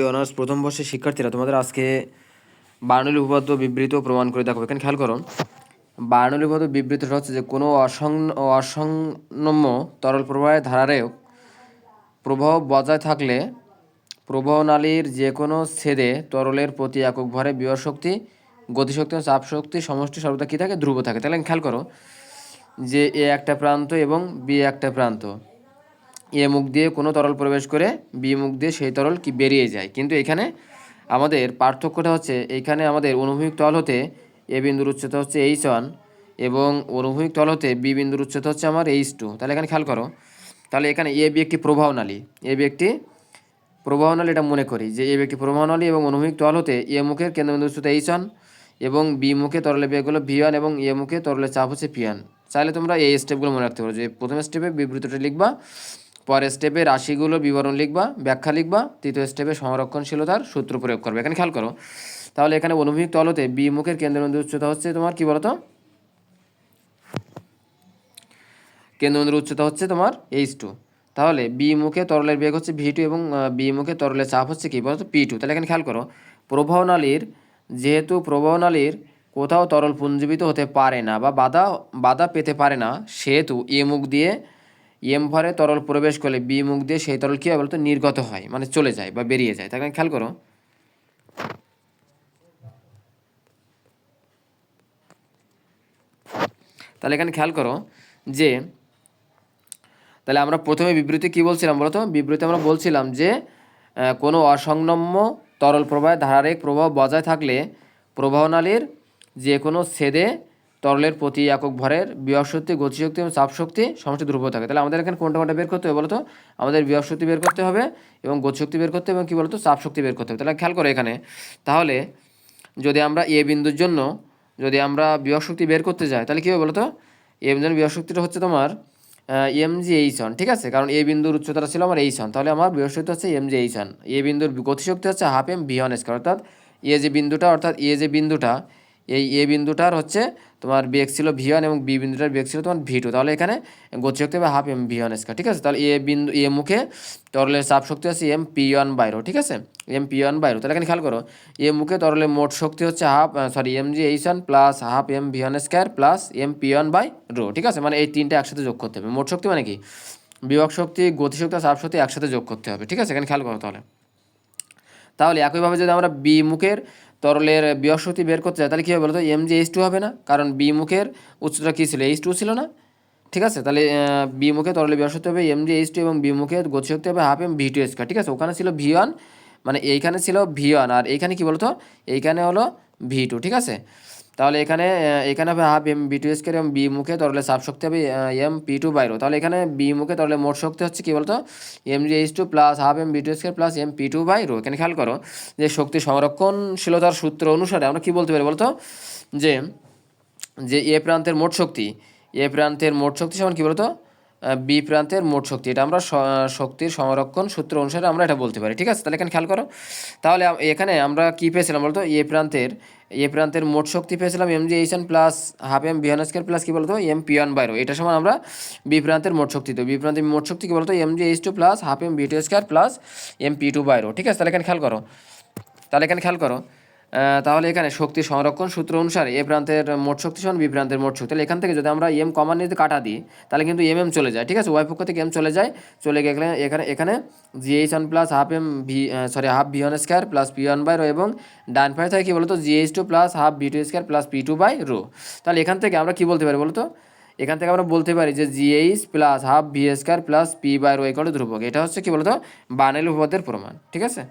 Honours প্রথম বর্ষের শিক্ষার্থীরা তোমাদের আজকে বার্নলি উপপাদ্য বিবৃত প্রমাণ করে দেখো এখানে খেয়াল করো বার্নলি উপপাদ্য বিবৃতটা হচ্ছে যে কোনো অসং অসংনম্য তরল প্রবাহের ধারারেও প্রবাহ বজায় থাকলে প্রবাহ নালীর যে কোনো ছেদে তরলের প্রতি একক ভরে বিভব শক্তি, গতিশক্তি ও চাপ শক্তি সমষ্টি সর্বদা কী থাকে? ধ্রুব থাকে। তাহলে খেয়াল করো যে এ একটা প্রান্ত এবং বি একটা প্রান্ত। এ মুখ দিয়ে কোনো তরল প্রবেশ করে বি মুখ দিয়ে সেই তরল কি বেরিয়ে যায়। কিন্তু এখানে আমাদের পার্থক্যটা হচ্ছে এইখানে আমাদের অনুভূমিক তল হতে এ বিন্দুর উচ্চতা হচ্ছে এইচ ওয়ান এবং অনুভূমিক তল হতে বি বিন্দুর উচ্চতা হচ্ছে আমার এইচ টু। তাহলে এখানে খেয়াল করো, তাহলে এখানে এ বি একটি প্রবাহ নালী, এ বি একটি প্রবাহ নালী এটা মনে করি যে এ বি একটি প্রবাহ নালী এবং অনুভূমিক তল হতে এ মুখের কেন্দ্রবিন্দু উচ্চতা এইচ ওয়ান এবং বি মুখে তরলের বেগ হলো ভি ওয়ান এবং এ মুখে তরলের চাপ হচ্ছে পি ওয়ান। চাইলে তোমরা এই স্টেপগুলো মনে রাখতে পারো যে প্রথম স্টেপে বিবৃতটা লিখবা পরের স্টেপে রাশিগুলোর বিবরণ লিখবা, ব্যাখ্যা লিখবা, তৃতীয় স্টেপে সংরক্ষণশীলতার সূত্র প্রয়োগ করবে। এখানে খেয়াল করো। তাহলে এখানে অনুভূমিক তলতে বি মুখের কেন্দ্রবিন্দু উচ্চতা হচ্ছে তোমার কি বলতো? কেন্দ্রবিন্দুর উচ্চতা হচ্ছে তোমার এইচ টু তাহলে বি মুখে তরলের বেগ হচ্ছে ভি টু এবং বি মুখে তরলের চাপ হচ্ছে কি? বলতো পি টু তাহলে এখানে খেয়াল করো, প্রবাহ নালীর, যেহেতু প্রবাহ নালীর কোথাও তরল পুঞ্জীবিত হতে পারে না বা বাধা বাধা পেতে পারে না, সেহেতু এ মুখ দিয়ে এম ভরে তরল প্রবেশ করলে বি মুখ দিয়ে সেই তরল কী হয় বলতো? নির্গত হয় মানে চলে যায় বা বেরিয়ে যায়। তাকে খেয়াল করো। তাহলে এখানে খেয়াল করো যে, তাহলে আমরা প্রথমে বিবৃতি কি বলছিলাম বলতো বিবৃতি আমরা বলছিলাম যে কোনো অসংনম্য তরল প্রবাহের ধারারেখ প্রবাহ বজায় থাকলে প্রবাহনালীর যে কোনো ছেদে তরলের প্রতি একক ভরের বিভব শক্তি গতিশক্তি এবং চাপ শক্তি সমষ্টি ধ্রুব থাকে। তাহলে আমাদের এখানে কোনটা কোনটা বের করতে হবে বলতো? আমাদের বিভব শক্তি বের করতে হবে এবং গতিশক্তি বের করতে হবে এবং কী বলতো? চাপ শক্তি বের করতে হবে। তাহলে খেয়াল করো এখানে। তাহলে যদি আমরা এ বিন্দুর জন্য যদি আমরা বিভব শক্তি বের করতে যাই, তাহলে কী হবে বলতো? এ বিন্দুর বিভব শক্তিটা হচ্ছে তোমার এম জি এইচ ওয়ান ঠিক আছে? কারণ এ বিন্দুর উচ্চতাটা ছিল আমার এইচ ওয়ান তাহলে আমার বিভব শক্তি হচ্ছে M G H one A বিন্দুর গতিশক্তি হচ্ছে half M V one square. অর্থাৎ এ যে বিন্দুটা, অর্থাৎ এ যে বিন্দুটা এই এ বিন্দুটার হচ্ছে তোমার বেগ ছিল ভি ওয়ান এবং বি বিন্দুটার বেগ ছিল তোমার ভি টু তাহলে এখানে গতিশক্তি হবে half M V one square ঠিক আছে? তাহলে এ বিন্দু, এ মুখে তরলের চাপ শক্তি আছে এম পি ওয়ান বাইরো ঠিক আছে? এম পি ওয়ান বাইরো তাহলে এখানে খেয়াল করো, এ মুখে তরলের মোট শক্তি হচ্ছে half sorry M G H one plus half M V one square plus M P one by rho ঠিক আছে? মানে এই তিনটা একসাথে যোগ করতে হবে। মোট শক্তি মানে কি? বিভব শক্তি গতিশক্তি চাপ শক্তি একসাথে যোগ করতে হবে, ঠিক আছে? এখানে খেয়াল করো তাহলে। তাহলে একইভাবে যদি আমরা বি মুখের তরলের বৃহস্পতি বের করতে যায় তাহলে কী হবে বলতো? এম জি এইচ টু হবে না? কারণ বি মুখের উচ্চতা কী ছিল? এইচ টু ছিল না? ঠিক আছে? তাহলে বি মুখে তরলে বৃহস্পতি হবে এম জি এইচ টু এবং বি মুখে গতিশক্তি হবে half M V two square ঠিক আছে? ওখানে ছিল ভি ওয়ান মানে এইখানে ছিল ভি ওয়ান আর এইখানে কী বলতো? এইখানে হলো ভি টু ঠিক আছে? তাহলে এখানে এখানে হবে half M B two square এবং বি মুখে তরলে চাপ শক্তি হবে এম পি টু বাইরো তাহলে এখানে বি মুখে তরলে মোট শক্তি হচ্ছে কী বলতো? M G H two plus half M B two square plus M P two by rho এখানে খেয়াল করো যে শক্তি সংরক্ষণশীলতার সূত্র অনুসারে আমরা কী বলতে পারি বলতো? যে যে এ প্রান্তের মোট শক্তি এ প্রান্তের মোট শক্তি সমান কী বলতো? বি প্রান্তের মোট শক্তি। এটা আমরা শক্তির সংরক্ষণ সূত্র অনুসারে আমরা এটা বলতে পারি। ঠিক আছে? তাহলে এখানে খেয়াল করো। তাহলে এখানে আমরা কী পেয়েছিলাম বলতো? এ প্রান্তের এ প্রান্তের মোট শক্তি পেয়েছিলাম M G H N plus half M বিহান স্কোয়ার প্লাস কী বলতো? এম পি ওয়ান বাইরো এটা সমান আমরা বি প্রান্তের মোট শক্তি তো বি প্রান্তের মোট শক্তি কী বলতো? M G H two plus half M B two square plus M P two by rho ঠিক আছে? তাহলে এখানে খেয়াল করো। তাহলে এখানে খেয়াল করো। তাহলে এখানে শক্তি সংরক্ষণ সূত্র অনুসারে এ প্রান্তের মোট শক্তি সমান বি প্রান্তের মোট শক্তি। তাহলে এখান থেকে যদি আমরা এম কমান নিতে কাটা দিই, তাহলে কিন্তু এম এম চলে যায়। ঠিক আছে? ওয়াই পক্ষ থেকে এম চলে যায়। চলে গেলে এখানে এখানে G H one plus half M V sorry half V one square plus P one by rho এবং ডান পায়ে থাকে কী বলতো? G H two plus half V two square plus P two by rho তাহলে এখান থেকে আমরা কী বলতে পারি বলতো? এখান থেকে আমরা বলতে পারি যে G H plus half V square plus P by rho account ধ্রুবক। এটা হচ্ছে কী বলতো? বানেল উপপাদ্যের প্রমাণ। ঠিক আছে?